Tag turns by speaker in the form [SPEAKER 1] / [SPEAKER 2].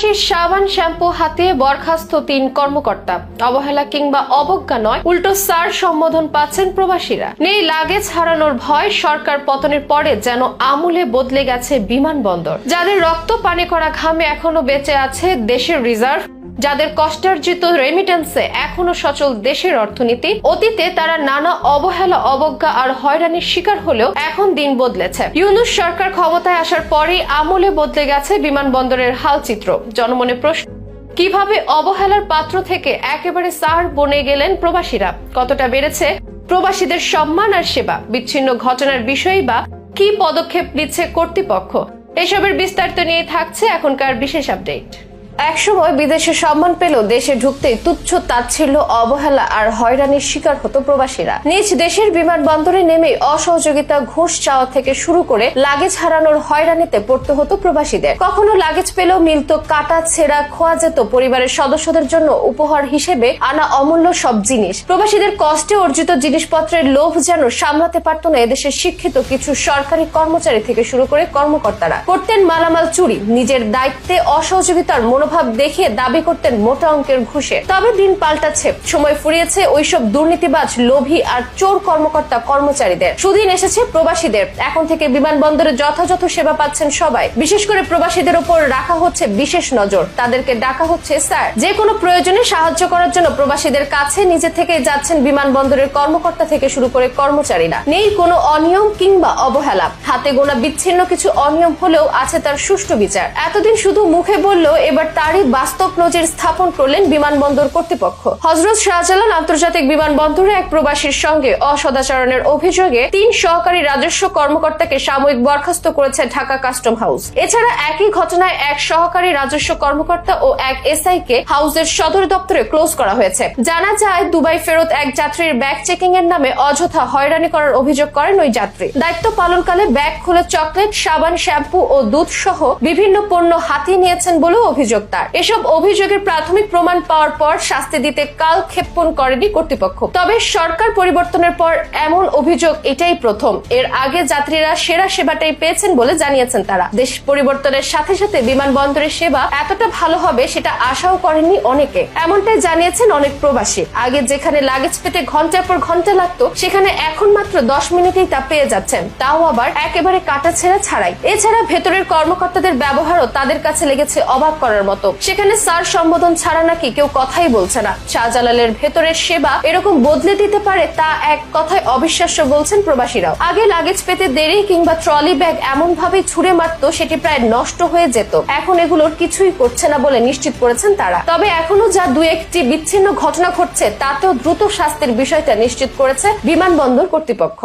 [SPEAKER 1] প্রবাসী সাবান, শ্যাম্পু হাতিয়ে বরখাস্ত তিন কর্মকর্তা। অবহেলা কিংবা অবজ্ঞা নয়, উল্টো স্যার সম্বোধন পাচ্ছেন প্রবাসীরা। নেই লাগেজ হারানোর ভয়, সরকার পতনের পরে যেন আমূলে বদলে গেছে বিমানবন্দর। যাদের রক্ত পানি করা ঘামে এখনও বেঁচে আছে দেশের রিজার্ভ যাদের কষ্টার্জিত রেমিটেন্সে এখনও সচল দেশের অর্থনীতি, অতীতে তারা নানা অবহেলা, অবজ্ঞা আর হয়রানির শিকার হলেও এখন দিন বদলেছে। ইউনুস সরকার ক্ষমতায় আসার পরেই আমলে বদলে গেছে বিমানবন্দরের হালচিত্র। জনমনে প্রশ্ন, কীভাবে অবহেলার পাত্র থেকে একেবারে সার বনে গেলেন প্রবাসীরা? কতটা বেড়েছে প্রবাসীদের সম্মান আর সেবা? বিচ্ছিন্ন ঘটনার বিষয়ই বা কি পদক্ষেপ নিচ্ছে কর্তৃপক্ষ? এসবের বিস্তারিত নিয়ে থাকছে এখনকার বিশেষ আপডেট। একসময় বিদেশে সম্মান পেলেও দেশে ঢুকতেই তুচ্ছ তাচ্ছিল্য, অবহেলা আর হয়রানির শিকার হতো প্রবাসীরা। নিজ দেশের বিমানবন্দরে নেমে অসহযোগিতা, ঘুষ চাওয়া থেকে শুরু করে লাগেজ হারানোর হয়রানিতে পড়তে হতো প্রবাসীদের। কখনো লাগেজ পেলেও মিলত কাটা, ছেঁড়া, খোয়া যেত পরিবারের সদস্যদের জন্য উপহার হিসেবে আনা অমূল্য সব জিনিস। প্রবাসীদের কষ্টে অর্জিত জিনিসপত্রের লোভ যেন সামলাতে পারত না এদেশের শিক্ষিত কিছু সরকারি কর্মচারী থেকে শুরু করে কর্মকর্তারা। করতেন মালামাল চুরি, নিজের দায়িত্বে অসহযোগিতার মনোভাব দেখিয়ে দাবি করতেন মোটা অঙ্কের ঘুষে। তবে দিন পাল্টাচ্ছে। সময় ফুরিয়েছে ওইসব দুর্নীতিবাজ, লোভী আর চোর কর্মকর্তা কর্মচারীদের। সুদিন এসেছে প্রবাসীদের। এখন থেকে বিমানবন্দরে যথাযথ সেবা পাচ্ছেন সবাই। বিশেষ করে প্রবাসীদের উপর রাখা হচ্ছে বিশেষ নজর। তাদেরকে ডাকা হচ্ছে স্যার। যে কোনো প্রয়োজনে সাহায্য করার জন্য প্রবাসীদের কাছে নিজে থেকে যাচ্ছেন বিমানবন্দরের কর্মকর্তা থেকে শুরু করে কর্মচারীরা। নেই কোনো অনিয়ম কিংবা অবহেলা। হাতে গোনা বিচ্ছিন্ন কিছু অনিয়ম হলেও আছে তার সুষ্ঠু বিচার। এতদিন শুধু মুখে বললেও এবার তারই বাস্তব নজির স্থাপন করলেন বিমানবন্দর কর্তৃপক্ষ। হজরত শাহজালাল আন্তর্জাতিক বিমানবন্দরে এক প্রবাসীর সঙ্গে অসদাচরণের অভিযোগে তিন সহকারী রাজস্ব কর্মকর্তাকে সাময়িক বরখাস্ত করেছে ঢাকা কাস্টম হাউস। এছাড়া একই ঘটনায় এক সহকারী রাজস্ব কর্মকর্তা ও এক এসআই কে হাউসের সদর দপ্তরে ক্লোজ করা হয়েছে। জানা যায়, দুবাই ফেরত এক যাত্রীর ব্যাগ চেকিং এর নামে অযথা হয়রানি করার অভিযোগ করেন ওই যাত্রী। দায়িত্ব পালনকালে ব্যাগ খুলে চকলেট, সাবান, শ্যাম্পু ও দুধ সহ বিভিন্ন পণ্য হাতিয়ে নিয়েছেন বলেও অভিযোগ তার এসব অভিযোগের প্রাথমিক প্রমাণ পাওয়ার পর শাস্তি দিতে কাল ক্ষেপণ করেনি কর্তৃপক্ষ। তবে সরকার পরিবর্তনের পর এমন অভিযোগ এটাই প্রথম। এর আগে যাত্রীরা সেরা সেবাটাই পেয়েছেন বলে জানিয়েছেন তারা। দেশ পরিবর্তনের সাথে সাথে বিমানবন্দরের সেবা এতটা ভালো হবে সেটা আশাও করেননি অনেকে। এমনটাই জানিয়েছেন অনেক প্রবাসী। আগে যেখানে লাগেজ পেতে ঘণ্টার পর ঘণ্টা লাগতো, সেখানে এখন মাত্র দশ মিনিটেই তা পেয়ে যাচ্ছেন। তাও আবার একেবারে কাটা ছেঁড়া ছাড়াই। এছাড়া ভেতরের কর্মকর্তাদের ব্যবহারও তাদের কাছে লেগেছে অবাক করার মতো। সেখানে স্যার সম্বোধন ছাড়া নাকি কেউ কথাই বলছে না। শাহজালালের ভেতরের সেবা এরকম বদলে দিতে পারে তা এক কথায় অবিশ্বাস্য বলছেন প্রবাসীরাও। আগে লাগেজ পেতে দেরি কিংবা ট্রলি ব্যাগ এমন ভাবে ছুড়ে মারতো, সেটি প্রায় নষ্ট হয়ে যেত। এখন এগুলোর কিছুই করছে না বলে নিশ্চিত করেছেন তারা। তবে এখনও যা দু একটি বিচ্ছিন্ন ঘটনা ঘটছে তাতেও দ্রুত শাস্তির বিষয়টা নিশ্চিত করেছে বিমানবন্দর কর্তৃপক্ষ।